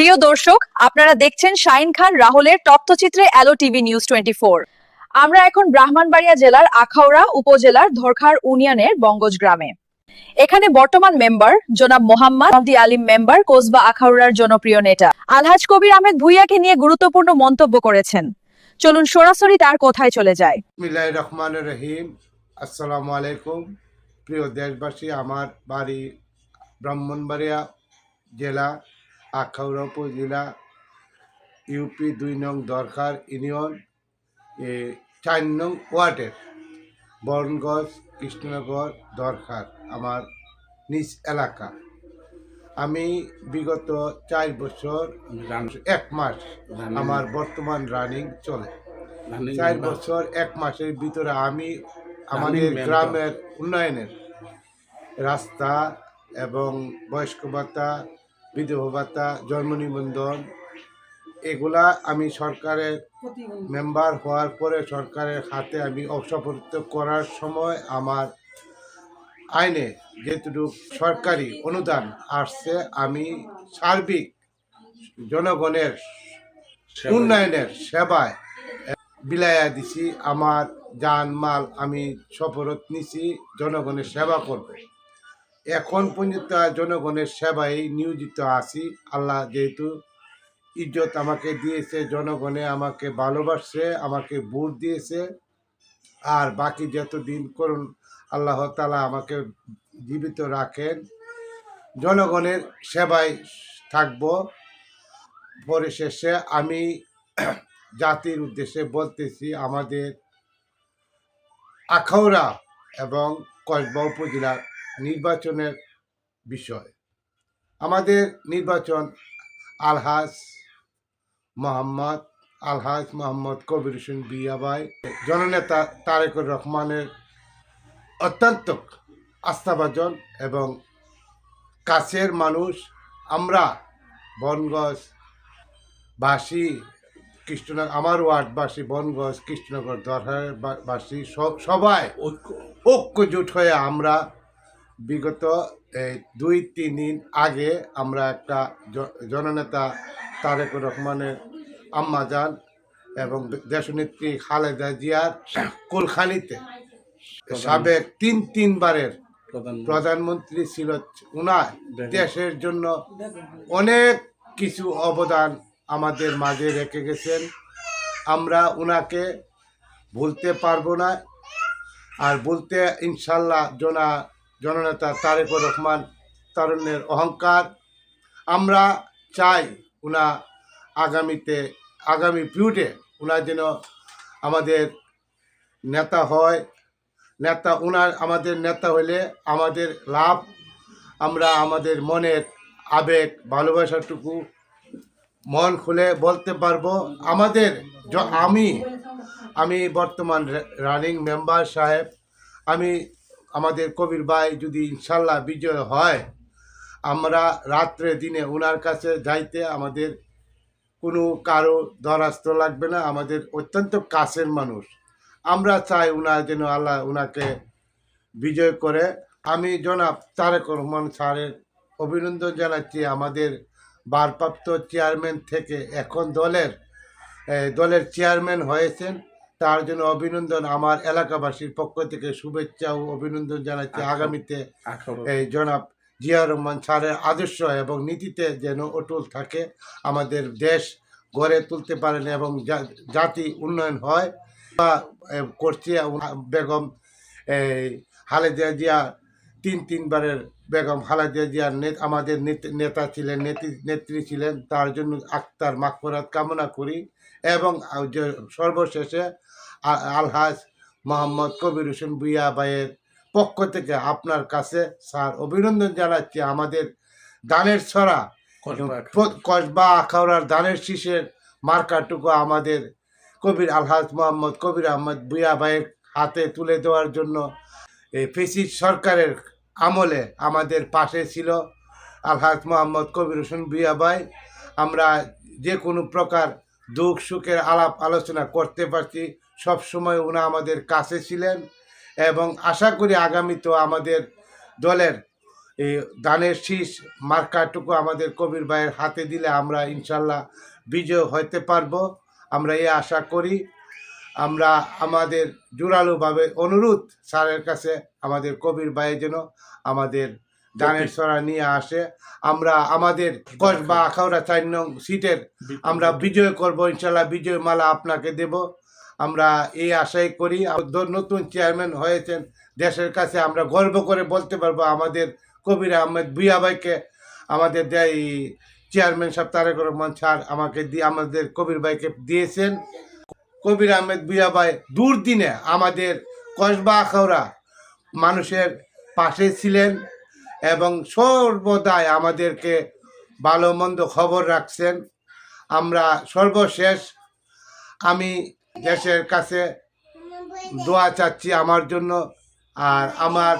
প্রিয় দর্শক, আপনারা দেখছেন শাইন খান রাহুলের তথ্যচিত্রে অ্যালো টিভি নিউজ টোয়েন্টি আমরা এখন ব্রাহ্মণবাড়িয়া জেলার আখাউড়া উপজেলার ধরখার ইউনিয়নের বঙ্গজ গ্রামে। এখানে বর্তমান মেম্বার জনাব মোহাম্মদ আব্দি আলিম মেম্বার, কোসবা আখাউড়ার জনপ্রিয় নেতা। আলহাজ কবির আহমেদ ভুইয়াকে নিয়ে গুরুত্বপূর্ণ মন্তব্য করেছেন। চলুন সরাসরি তার কথায় চলে যায় রহমান রহিম। আসসালামু আলাইকুম। প্রিয় দেশবাসী, আমার বাড়ি ব্রাহ্মণবাড়িয়া জেলা আখাউড়া উপজেলা ইউপি দুই নং দরকার ইউনিয়ন চার নং ওয়ার্ডের বরণগঞ্জ কৃষ্ণনগর দরকার আমার নিজ এলাকা। আমি বিগত চার বছর এক মাস আমার বর্তমান রানিং চলে। চার বছর এক মাসের ভিতরে আমি আমাদের গ্রামের উন্নয়নের রাস্তা এবং বয়স্ক ভাতা বিধবা ভাতা জন্ম নিবন্ধন এগুলা আমি সরকারের মেম্বার হওয়ার পরে সরকারের হাতে আমি অংশপরিত করার সময় আমার আইনে যেটুকু সরকারি অনুদান আসছে আমি সার্বিক জনগণের উন্নয়নের সেবায় বিলাইয়া দিছি। আমার যান মাল আমি সফরত নিছি জনগণের সেবা করব। এখন পর্যন্ত জনগণের সেবায় নিয়োজিত আছি। আল্লাহ যেহেতু ইজ্জত আমাকে দিয়েছে, জনগণে আমাকে ভালোবাসছে, আমাকে ভোট দিয়েছে। আর বাকি যত দিন করুন, আল্লাহ তালা আমাকে জীবিত রাখেন। জনগণের সেবায় থাকব। পরিশেষে আমি জাতির উদ্দেশ্যে বলতেছি, আমাদের আখাউড়া এবং কসবা উপজেলার নির্বাচনের বিষয়। আমাদের নির্বাচন আলহাজ মোহাম্মদ আলহাজ মোহাম্মদ কবির হোসেন বিয়াবাই জননেতা তারেকুর রহমানের অত্যন্ত আস্থাভাজন এবং কাছের মানুষ। আমরা বনগজ বাসী কৃষ্ণনগর আমার ওয়ার্ডবাসী বনগজ কৃষ্ণনগর দরহার বাসী সব- সবাই ঐক্য। ঐক্যজোট হয়ে আমরা বিগত এই দুই তিন দিন আগে আমরা একটা জননেতা তারেকুর রহমানের আম্মাজান এবং দেশনেত্রী খালেদা জিয়ার কুলখানিতে সাবেক তিন তিনবারের প্রধানমন্ত্রী ছিল উনার। দেশের জন্য অনেক কিছু অবদান আমাদের মাঝে রেখে গেছেন। আমরা উনাকে ভুলতে পারব না। আর বলতে ইনশাল্লাহ জনা জননেতা তারেকুর রহমান, তারুণ্যের অহংকার। আমরা চাই উনা আগামীতে, আগামী পিউটে উনা যেন আমাদের নেতা হয়। নেতা উনার আমাদের নেতা হলে আমাদের লাভ। আমরা আমাদের মনের আবেগ, ভালোবাসাটুকু মন খুলে বলতে পারব। আমাদের আমি আমি বর্তমান রানিং মেম্বার সাহেব। আমি আমাদের কবির ভাই যদি ইনশাল্লাহ বিজয় হয়, আমরা রাত্রে দিনে ওনার কাছে যাইতে আমাদের কোনো কারও দরাস্ত লাগবে না, আমাদের অত্যন্ত কাছের মানুষ। আমরা চাই উনার যেন আল্লাহ উনাকে বিজয় করে। আমি জনাব তারেক রহমান স্যারের অভিনন্দন জানাচ্ছি আমাদের ভারপ্রাপ্ত চেয়ারম্যান থেকে। এখন দলের দলের চেয়ারম্যান হয়েছেন তার জন্য অভিনন্দন আমার এলাকাবাসীর পক্ষ থেকে শুভেচ্ছা ও অভিনন্দন জানাচ্ছি আচ্ছা। আগামীতে এই জনাব জিয়া রহমান স্যারের আদর্শ এবং নীতিতে যেন অটল থাকে আমাদের দেশ গড়ে তুলতে পারেন এবং জাতি উন্নয়ন হয় বা করছে বেগম এই হালেদিয়া জিয়া তিন তিনবারের বেগম খালেদা জিয়ার আমাদের নেত- ছিলেন নেত্রী নেত্রী ছিলেন তার জন্য আক্তার মাকফরাত কামনা করি। এবং সর্বশেষে আলহাজ মোহাম্মদ কবির হোসেন ভুইয়া ভাইয়ের পক্ষ থেকে আপনার কাছে স্যার অভিনন্দন জানাচ্ছি। আমাদের দানের ছড়া কসবা আখাউড়ার দানের শীষের মার্কাটুকু আমাদের কবির আলহাজ মোহাম্মদ কবির আহমদ বুয়া ভাইয়ের হাতে তুলে দেওয়ার জন্য এই ফেসিস সরকারের আমলে আমাদের পাশে ছিল আলহাজ মোহাম্মদ কবির হোসেন বুয়া ভাই। আমরা যে কোনো প্রকার দুঃখ সুখের আলাপ আলোচনা করতে পারছি, সব সময় উনি আমাদের কাছে ছিলেন এবং আশা করি আগামীতেও আমাদের দলের এই দানের শীষ মার্কাটুকু আমাদের কবির ভাইয়ের হাতে দিলে আমরা ইনশাল্লাহ বিজয় হতে পারব। আমরা এই আশা করি। আমরা আমাদের জোরালোভাবে অনুরোধ স্যারের কাছে আমাদের কবির ভাই যেন আমাদের দানের সরা নিয়ে আসে। আমরা আমাদের কসবা আখাউড়া চার নং সিটের আমরা বিজয় করব ইনশাল্লাহ বিজয় মালা আপনাকে দেব। আমরা এই আশাই করি নতুন চেয়ারম্যান হয়েছেন দেশের কাছে আমরা গর্ব করে বলতে পারব আমাদের কবির আহমেদ ভুইয়া ভাইকে আমাদের দেয় চেয়ারম্যান সাহেব তারেক রহমান স্যার আমাকে দিয়ে আমাদের কবির ভাইকে দিয়েছেন। কবির আহমেদ ভাই দুর্দিনে আমাদের কসবা আখাউড়া মানুষের পাশে ছিলেন এবং সর্বদাই আমাদেরকে ভালো মন্দ খবর রাখছেন। আমরা সর্বশেষ আমি দেশের কাছে দোয়া চাচ্ছি আমার জন্য আর আমার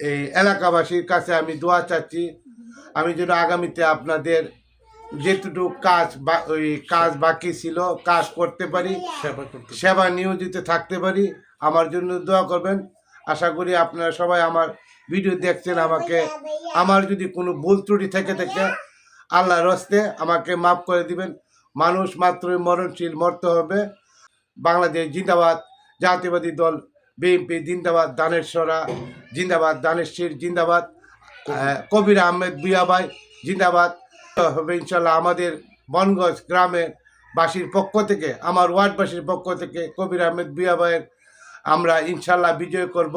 এই এলাকাবাসীর কাছে আমি দোয়া চাচ্ছি। আমি যেন আগামীতে আপনাদের যেটুকু কাজ বা ওই কাজ বাকি ছিল কাজ করতে পারি সেবা সেবা নিয়োজিত থাকতে পারি আমার জন্য দোয়া করবেন। আশা করি আপনারা সবাই আমার ভিডিও দেখছেন আমাকে আমার যদি কোনো ভুল ত্রুটি থেকে থাকে আল্লাহর রস্তে আমাকে মাফ করে দিবেন। মানুষ মাত্রই মরণশীল মরতে হবে। বাংলাদেশ জিন্দাবাদ জাতীয়বাদী দল বিএনপি জিন্দাবাদ দানেশ্বরা জিন্দাবাদ দানেশ্বর জিন্দাবাদ কবির আহমেদ বিয়াবাই জিন্দাবাদ। হবে ইনশাল্লাহ আমাদের বনগঞ্জ গ্রামের বাসীর পক্ষ থেকে, আমার ওয়ার্ডবাসীর পক্ষ থেকে, কবির আহমেদ বিয়াবাইয়ের আমরা ইনশাল্লাহ বিজয় করব।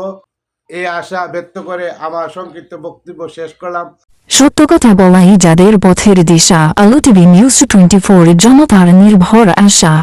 এই আশা ব্যক্ত করে আমার সংক্ষিপ্ত বক্তব্য শেষ করলাম। সত্য কথা বলাই যাদের পথের দিশা, আলো টিভি নিউজ টোয়েন্টি ফোর জনতার নির্ভর আশা।